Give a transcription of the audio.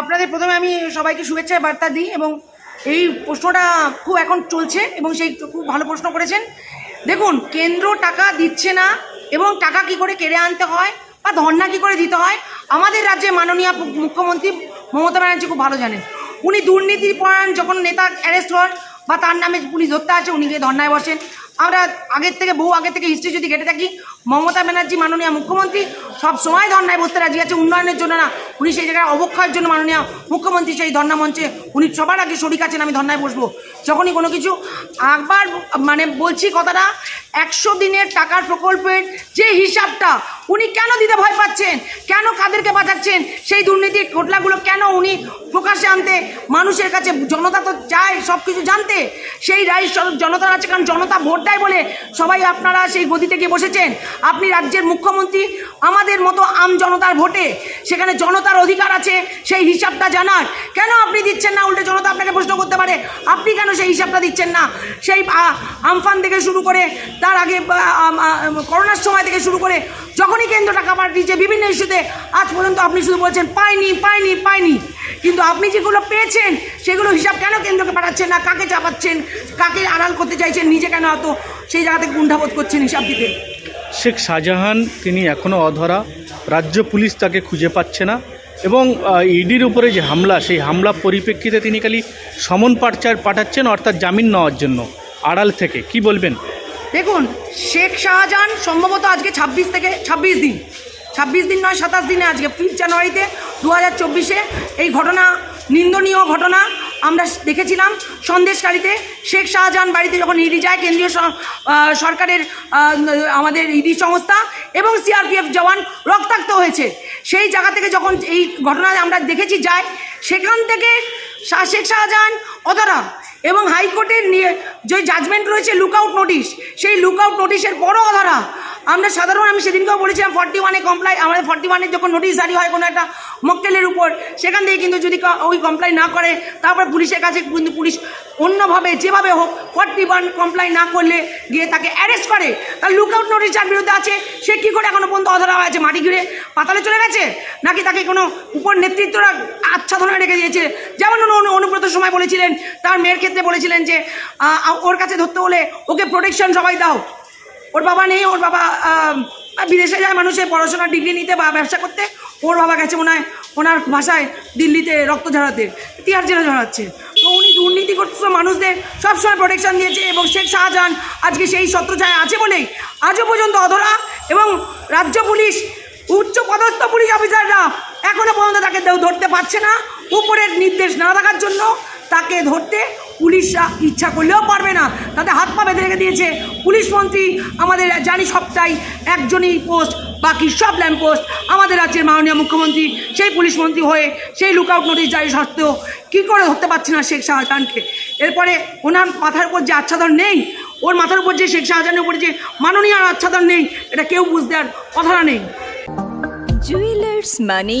আপনাদের প্রথমে আমি সবাইকে শুভেচ্ছা বার্তা দিই এবং এই প্রশ্নটা খুব এখন চলছে এবং সেই খুব ভালো প্রশ্ন করেছেন। দেখুন, কেন্দ্র টাকা দিচ্ছে না এবং টাকা কি করে কেড়ে আনতে হয় বা ধর্না কি করে দিতে হয়, আমাদের রাজ্যে মাননীয় মুখ্যমন্ত্রী মমতা ব্যানার্জি খুব ভালো জানেন। উনি দুর্নীতির পরায়ণ যখন নেতা অ্যারেস্ট হন বা তার নামে পুলিশ ধরতে আছে উনি গিয়ে ধর্নায় বসেন। আমরা আগের থেকে, বহু আগের থেকে হিস্ট্রি যদি ঘেটে থাকি, মমতা ব্যানার্জি মাননীয় মুখ্যমন্ত্রী সব সময় ধর্নায় বসতে রাজি আছে, উন্নয়নের জন্য না। উনি সেই জায়গায় অবক্ষয়ের জন্য মাননীয় মুখ্যমন্ত্রী সেই ধর্না মঞ্চে, উনি সবার আগে শরিক আছেন, আমি ধর্নায় বসবো। যখনই কোনো কিছু আবার মানে বলছি কথাটা, একশো দিনের টাকার প্রকল্পের যে হিসাবটা, উনি কেন দিতে ভয় পাচ্ছেন? কেন কাদেরকে বাঁচাচ্ছেন? সেই দুর্নীতির ঘটনাগুলো কেন উনি প্রকাশ্যে আনতে? মানুষের কাছে জনতা তো চায় সব কিছু জানতে। সেই রায় জনতার আছে কারণ জনতা ভোট দেয় বলে সবাই আপনারা সেই গদিতে গিয়ে বসেছেন। আপনি রাজ্যের মুখ্যমন্ত্রী, আমাদের মতো আম জনতার ভোটে সেখানে জনতার অধিকার আছে, সেই হিসাবটা জানার। কেন আপনি দিচ্ছেন না? উল্টে জনতা আপনাকে প্রশ্ন করতে পারে। আপনি কেন সেই হিসাবটা দিচ্ছেন না? সেই আমফান থেকে শুরু করে, তার আগে করোনার সময় থেকে শুরু করে, যখনই কেন্দ্র টাকা পাঠিয়েছে, বিভিন্ন ইস্যুতে, আজ পর্যন্ত আপনি শুধু বলছেন, পাইনি পাইনি পাইনি। কিন্তু আপনি যেগুলো পেয়েছেন, সেগুলো হিসাব কেন কেন্দ্রকে পাঠাচ্ছেন না? কাকে চাপাচ্ছেন? কাকে আড়াল করতে চাইছেন? নিজে কেন অত সেই জায়গা থেকে কুণ্ঠাবোধ করছেন হিসাব দিতে? শেখ শাহজাহান তিনি এখনও অধরা। রাজ্য পুলিশ তাকে খুঁজে পাচ্ছে না এবং ইডির উপরে যে হামলা, সেই হামলা পরিপ্রেক্ষিতে তিনি খালি সমন পাঠার পাঠাচ্ছেন, অর্থাৎ জামিন নেওয়ার জন্য আড়াল থেকে। কি বলবেন? দেখুন, শেখ শাহজাহান সম্ভবত আজকে ছাব্বিশ থেকে, ছাব্বিশ দিন ছাব্বিশ দিন নয়, সাতাশ দিনে আজকে ফিফথ জানুয়ারিতে দু হাজার চব্বিশে এই ঘটনা, নিন্দনীয় ঘটনা আমরা দেখেছিলাম সন্দেশকারীতে শেখ শাহজাহান বাড়িতে যখন ইডি যায়, কেন্দ্রীয় সরকারের আমাদের ইডি সংস্থা এবং সিআরপিএফ জওয়ান রক্তাক্ত হয়েছে। সেই জায়গা থেকে যখন এই ঘটনায় আমরা দেখেছি যায়, সেখান থেকে শেখ শাহজাহান অতরা এবং হাইকোর্টের নিয়ে যে জাজমেন্ট রয়েছে লুকআউট নোটিশ সেই লুকআউট নোটিশের বড় অধারা। আমরা সাধারণ, আমি সেদিনকেও বলেছিলাম ফর্টি ওয়ানে কমপ্লাই আমাদের ফর্টি ওয়ানের যখন নোটিশ জারি হয় কোনো একটা মকটেলের উপর, সেখান থেকে কিন্তু যদি ওই কমপ্লাই না করে, তারপর পুলিশের কাছে কিন্তু পুলিশ অন্যভাবে, যেভাবে হোক ফর্টি ওয়ান কমপ্লাই না করলে গিয়ে তাকে অ্যারেস্ট করে। তার লুক আউট নোটিশ যার বিরুদ্ধে আছে, সে কী করে এখনও পর্যন্ত অধরা হয়ে আছে মাটি ঘিরে পাতালে চলে গেছে? নাকি তাকে কোনো উপর নেতৃত্বরা আচ্ছাদনে রেখে দিয়েছে? যেমন অনুব্রত সময় বলেছিলেন, তার মেয়ের ক্ষেত্রে বলেছিলেন যে ওর কাছে ধরতে হলে ওকে প্রোটেকশন সবাই দাও। ওর বাবা নেই, ওর বাবা বিদেশে যায় মানুষের পড়াশোনার ডিগ্রি নিতে বা ব্যবসা করতে, ওর বাবা গেছে মনে হয় ওনার ভাষায় দিল্লিতে রক্ত ঝরাতে তিয়ার জেলে ঝরাচ্ছে। তো উনি দুর্নীতিগ্রস্ত মানুষদের, সবসময় প্রোটেকশন দিয়েছে এবং শেখ শাহজাহান আজকে সেই ছত্রছায়া আছে বলেই আজও পর্যন্ত অধরা এবং রাজ্য পুলিশ, উচ্চ পদস্থ পুলিশ অফিসাররা এখনও পর্যন্ত তাকে ধরতে পারছে না, উপরের নির্দেশ না থাকার জন্য তাকে ধরতে পুলিশ ইচ্ছা করলেও পারবে না। তাতে হাত পা বেঁধে রেখে দিয়েছে পুলিশ মন্ত্রী। আমাদের জানি সবটাই। একজনই পোস্ট, বাকি সব ল্যাম্প পোস্ট। আমাদের রাজ্যের মাননীয় মুখ্যমন্ত্রী, সেই পুলিশ মন্ত্রী হয়ে সেই লুকআউট নোটিশ জারি সত্ত্বেও কী করে ধরতে পারছে না শেখ শাহজাহানকে? এরপরে ওনার মাথার উপর যে আচ্ছাদন নেই, ওর মাথার উপর যে শেখ শাহজাহানের উপরে যে মাননীয় আচ্ছাদন নেই, এটা কেউ বুঝতে আর কথাটা নেই। জুয়েলার্স মানে